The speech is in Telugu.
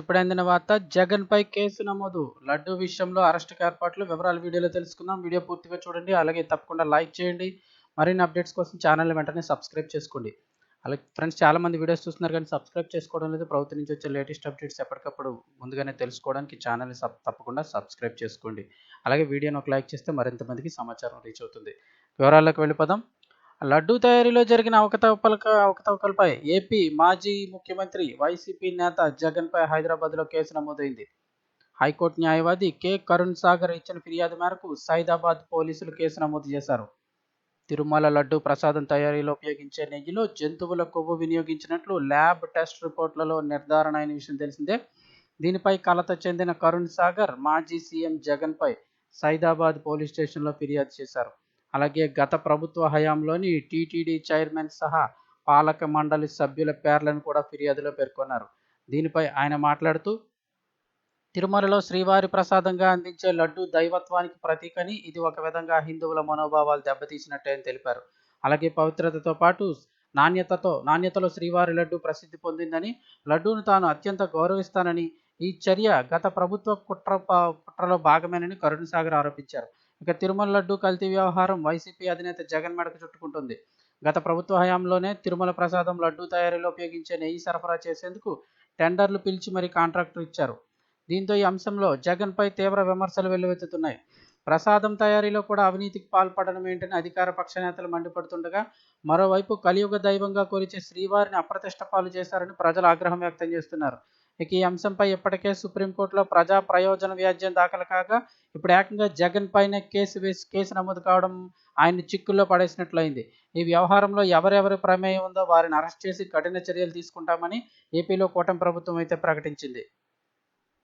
ఇప్పుడు అందిన వార్త జగన్ పై కేసు నమోదు. లడ్డు విషయంలో అరెస్టుకు ఏర్పాట్లు వివరాలు వీడియోలో తెలుసుకుందాం. వీడియో పూర్తిగా చూడండి. అలాగే తప్పకుండా లైక్ చేయండి. మరిన్ని అప్డేట్స్ కోసం ఛానల్ వెంటనే సబ్స్క్రైబ్ చేసుకోండి. అలాగే ఫ్రెండ్స్ చాలామంది వీడియోస్ చూస్తున్నారు కానీ సబ్స్క్రైబ్ చేసుకోవడం లేదు. ప్రభుత్వం నుంచి వచ్చే లేటెస్ట్ అప్డేట్స్ ఎప్పటికప్పుడు ముందుగానే తెలుసుకోవడానికి ఛానల్ని సబ్ తప్పకుండా సబ్స్క్రైబ్ చేసుకోండి. అలాగే వీడియోని ఒక లైక్ చేస్తే మరింత మందికి సమాచారం రీచ్ అవుతుంది. వివరాల్లోకి వెళ్ళిపోదాం. లడ్డూ తయారీలో జరిగిన అవకతవకలక అవకతవకలపై ఏపీ మాజీ ముఖ్యమంత్రి వైసీపీ నేత జగన్పై హైదరాబాద్లో కేసు నమోదైంది. హైకోర్టు న్యాయవాది కె. కరుణ్ సాగర్ ఇచ్చిన ఫిర్యాదు మేరకు సైదాబాద్ పోలీసులు కేసు నమోదు చేశారు. తిరుమల లడ్డు ప్రసాదం తయారీలో ఉపయోగించే నెయ్యిలో జంతువుల కొవ్వు వినియోగించినట్లు ల్యాబ్ టెస్ట్ రిపోర్ట్లలో నిర్ధారణ అయిన విషయం తెలిసిందే. దీనిపై కలత చెందిన కరుణ్ సాగర్ మాజీ సీఎం జగన్పై సైదాబాద్ పోలీస్ స్టేషన్లో ఫిర్యాదు చేశారు. అలాగే గత ప్రభుత్వ హయాంలోని టీటీడీ చైర్మన్ సహా పాలక మండలి సభ్యుల పేర్లను కూడా ఫిర్యాదులో పేర్కొన్నారు. దీనిపై ఆయన మాట్లాడుతూ తిరుమలలో శ్రీవారి ప్రసాదంగా అందించే లడ్డు దైవత్వానికి ప్రతీకని ఇది ఒక విధంగా హిందువుల మనోభావాలు దెబ్బతీసినట్టే అని తెలిపారు. అలాగే పవిత్రతతో పాటు నాణ్యతతో నాణ్యతలో శ్రీవారి లడ్డు ప్రసిద్ధి పొందిందని లడ్డూను తాను అత్యంత గౌరవిస్తానని ఈ చర్య గత ప్రభుత్వ కుట్ర కుట్రలో భాగమేనని కరుణసాగర్ ఆరోపించారు. ఇక తిరుమల లడ్డు కల్తీ వ్యవహారం వైసీపీ అధినేత జగన్ మెడకు చుట్టుకుంటుంది. గత ప్రభుత్వ హయాంలోనే తిరుమల ప్రసాదం లడ్డు తయారీలో ఉపయోగించే నెయ్యి సరఫరా చేసేందుకు టెండర్లు పిలిచి మరీ కాంట్రాక్టర్ ఇచ్చారు. దీంతో ఈ అంశంలో జగన్పై తీవ్ర విమర్శలు వెల్లువెత్తుతున్నాయి. ప్రసాదం తయారీలో కూడా అవినీతికి పాల్పడడం ఏంటని అధికార పక్ష నేతలు మండిపడుతుండగా మరోవైపు కలియుగ దైవంగా కొలిచే శ్రీవారిని అప్రతిష్ట పాలు చేశారని ప్రజలు ఆగ్రహం వ్యక్తం చేస్తున్నారు. ఇక ఈ అంశంపై ఇప్పటికే సుప్రీంకోర్టులో ప్రజా ప్రయోజన వ్యాజ్యం దాఖలు కాగా ఇప్పుడు ఏకంగా జగన్ పైన కేసు వేసి కేసు నమోదు కావడం ఆయన చిక్కుల్లో పడేసినట్లయింది. ఈ వ్యవహారంలో ఎవరెవరి ప్రమేయం ఉందో వారిని అరెస్ట్ చేసి కఠిన చర్యలు తీసుకుంటామని ఏపీలో కూటమి ప్రభుత్వం అయితే ప్రకటించింది.